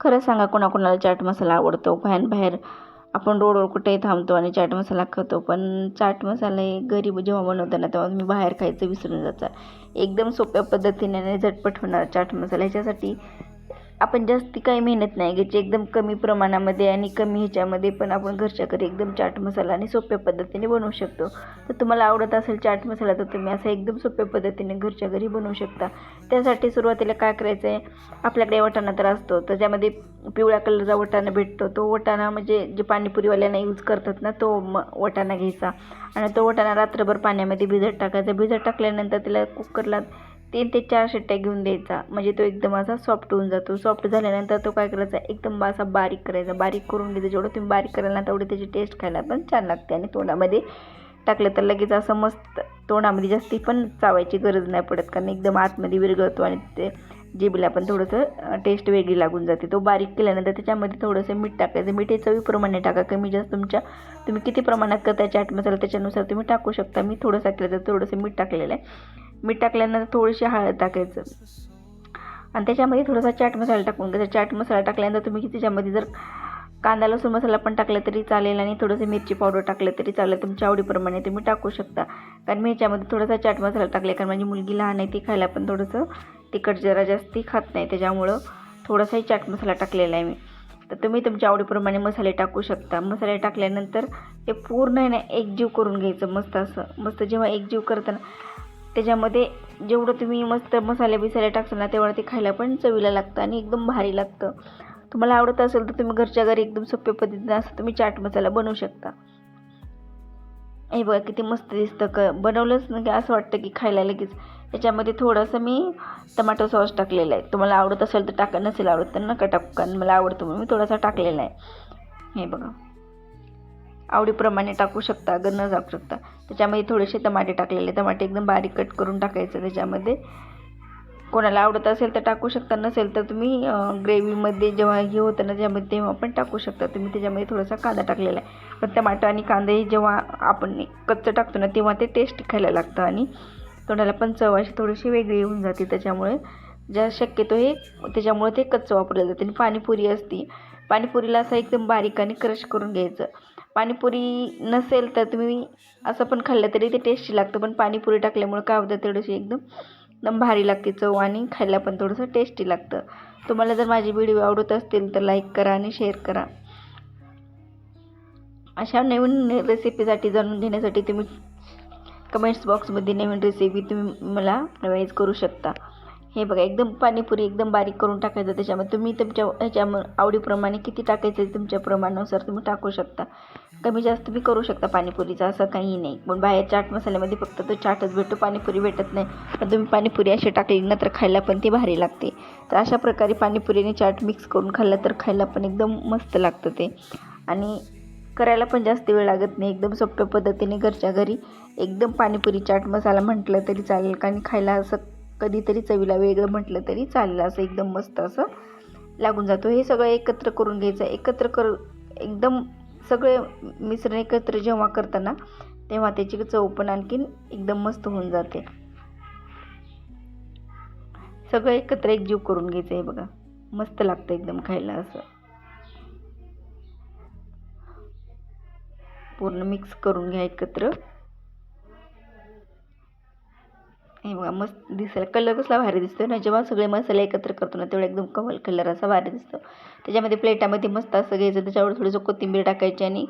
खरं सांगा कोणाकोणाला चाट मसाला आवडतो? बाहेर बाहेर आपण रोडवर कुठेही थांबतो आणि चाट मसाला खातो पण चाट मसाला हे घरी जेव्हा बनवताना तेव्हा तुम्ही बाहेर खायचं विसरून जाता. एकदम सोप्या पद्धतीने आणि झटपट होणार चाट मसाला. ह्याच्यासाठी आपण जास्ती काही मेहनत नाही घ्यायची. एकदम कमी प्रमाणामध्ये आणि कमी ह्याच्यामध्ये पण आपण घरच्या घरी एकदम चाट मसाला आणि सोप्या पद्धतीने बनवू शकतो. तर तुम्हाला आवडत असेल चाट मसाला तर तुम्ही असा एकदम सोप्या पद्धतीने घरच्या घरी बनवू शकता. त्यासाठी सुरुवातीला काय करायचं आहे आपल्याकडे वाटाणा तर असतो त्याच्यामध्ये पिवळ्या कलरचा वाटाणा भेटतो तो वाटाणा म्हणजे जे पाणीपुरीवाल्यांना यूज करतात ना तो म वाटाणा घ्यायचा. आणि तो वाटाणा रात्रभर पाण्यामध्ये भिजत टाकायचा. भिजत टाकल्यानंतर त्याला कुकरला तीन ते चार शिट्ट्या घेऊन द्यायचा. म्हणजे तो एकदम असा सॉफ्ट होऊन जातो. सॉफ्ट झाल्यानंतर तो काय करायचा? एकदम असा बारीक करायचा. बारीक करून घ्यायचा. जेवढं तुम्ही बारीक कराल ना तेवढी त्याची टेस्ट खायला पण छान लागते आणि तोंडामध्ये टाकलं तर लगेच असं मस्त तोंडामध्ये जास्ती पण चावायची गरज नाही पडत. कारण एकदम आतमध्ये विरघळतो आणि ते जेबीला पण थोडंसं टेस्ट वेगळी लागून जाते. तो बारीक केल्यानंतर त्याच्यामध्ये थोडंसं मीठ टाकायचं. मीठ हे चवीप्रमाणे टाका. कमी जास्त तुमच्या तुम्ही किती प्रमाणात करता चाट मसाला त्याच्यानुसार तुम्ही टाकू शकता. मी थोडंसं केलं तर थोडंसं मीठ टाकलेलं आहे. मीठ टाकल्यानंतर थोडीशी हळद टाकायचं. आणि त्याच्यामध्ये थोडासा चाट मसाला टाकून घ्यायचा. चाट मसाला टाकल्यानंतर तुम्ही त्याच्यामध्ये जर कांदा लसूण मसाला पण टाकला तरी चालेल आणि थोडंसं मिरची पावडर टाकलं तरी चालेल. तुमच्या आवडीप्रमाणे तुम्ही टाकू शकता. कारण मी ह्याच्यामध्ये थोडासा चाट मसाला टाकला कारण माझी मुलगी लहान आहे ती खायला पण थोडंसं तिखट जरा जास्ती खात नाही. त्याच्यामुळं थोडासाही चाट मसाला टाकलेला आहे मी. तर तुम्ही तुमच्या आवडीप्रमाणे मसाले टाकू शकता. मसाले टाकल्यानंतर ते पूर्ण आहे ना एकजीव करून घ्यायचं. मस्त असं मस्त जेव्हा एकजीव करताना त्याच्यामध्ये जेवढं तुम्ही मस्त मसाले बिसाले टाकसाल ना तेवढं ते खायला पण चवीला लागतं आणि एकदम भारी लागतं. तुम्हाला आवडत असेल तर तुम्ही घरच्या घरी एकदम सोप्या पद्धतीने असं तुम्ही चाट मसाला बनवू शकता. हे बघा किती मस्त दिसतं क बनवलंच ना की असं वाटतं की खायला लगेच. याच्यामध्ये थोडंसं मी टमाटो सॉस टाकलेला आहे. तुम्हाला आवडत असेल तर टाका नसेल आवडत तर नका टाकू कारण मला आवडतो म्हणून मी थोडासा टाकलेला आहे. हे बघा. आवडीप्रमाणे टाकू शकता अगर न टाकू शकता. त्याच्यामध्ये थोडेसे टमाटे टाकलेले टमाटे एकदम बारीक कट करून टाकायचं त्याच्यामध्ये. कोणाला आवडत असेल तर टाकू शकता नसेल तर तुम्ही ग्रेव्हीमध्ये जेव्हा हे होतं ना त्याच्यामध्ये तेव्हा पण टाकू शकता. तुम्ही त्याच्यामध्ये थोडासा कांदा टाकलेला आहे. पण टमाटो आणि कांदा हे जेव्हा आपण कच्चं टाकतो ना तेव्हा ते टेस्ट खायला लागतं आणि तोंडाला पण चव अशी थोडीशी वेगळी होऊन जाते. त्याच्यामुळे ज्या शक्यतो हे त्याच्यामुळे ते कच्चं वापरलं जातं आणि पाणीपुरी असती. पाणीपुरीला असं एकदम बारीक आणि क्रश करून घ्यायचं. पाणीपुरी नसेल तर तुम्ही असं पण खाल्लं तरी ते टेस्टी लागतं पण पाणीपुरी टाकल्यामुळं काय होतं थोडीशी एकदम एकदम भारी लागते चव आणि खायला पण थोडंसं टेस्टी लागतं. तुम्हाला जर माझे व्हिडिओ आवडत असतील तर लाईक करा आणि शेअर करा. अशा नवीन रेसिपीसाठी जाणून घेण्यासाठी तुम्ही कमेंट्स बॉक्समध्ये नवीन रेसिपी तुम्ही मला ॲडवाईज करू शकता. हे बघा एकदम पाणीपुरी एकदम बारीक करून टाकायचं त्याच्यामध्ये. तुम्ही तुमच्या ह्याच्या आवडीप्रमाणे किती टाकायचं आहे तुमच्या प्रमाणानुसार तुम्ही टाकू शकता. कमी जास्त बी करू शकता पाणीपुरीचा असं काही नाही. पण बाहेर चाट मसाल्यामध्ये फक्त तो चाटच भेटतो पाणीपुरी भेटत नाही. पण तुम्ही पाणीपुरी अशी टाकली ना तर खायला पण ती भारी लागते. तर अशा प्रकारे पाणीपुरी आणि चाट मिक्स करून खाल्लं तर खायला पण एकदम मस्त लागतं ते. आणि करायला पण जास्त वेळ लागत नाही. एकदम सोप्या पद्धतीने घरच्या घरी एकदम पाणीपुरी चाट मसाला म्हटलं तरी चालेल. कारण खायला असं कधीतरी चवीला वेगळं म्हटलं तरी चालेल असं एकदम मस्त असं लागून जातो. हे सगळं एकत्र करून घ्यायचं. एकत्र कर एकदम सगळे मिश्रण एकत्र जेव्हा करताना तेव्हा त्याची चव पण आणखीन एकदम मस्त होऊन जाते. सगळं एकत्र एकजीव करून घ्यायचं आहे बघा. मस्त लागतं एकदम खायला असं. पूर्ण मिक्स करून घ्या एकत्र हे बघा मस्त दिसायला कलर कसला भारी दिसतो ना जेव्हा सगळे मसाले एकत्र करतो ना तेवढा एकदम कमल कलर असा भारी दिसतो. त्याच्यामध्ये प्लेटामध्ये मस्त असं घ्यायचं त्याच्यावर थोडंसं कोथिंबीर टाकायची आणि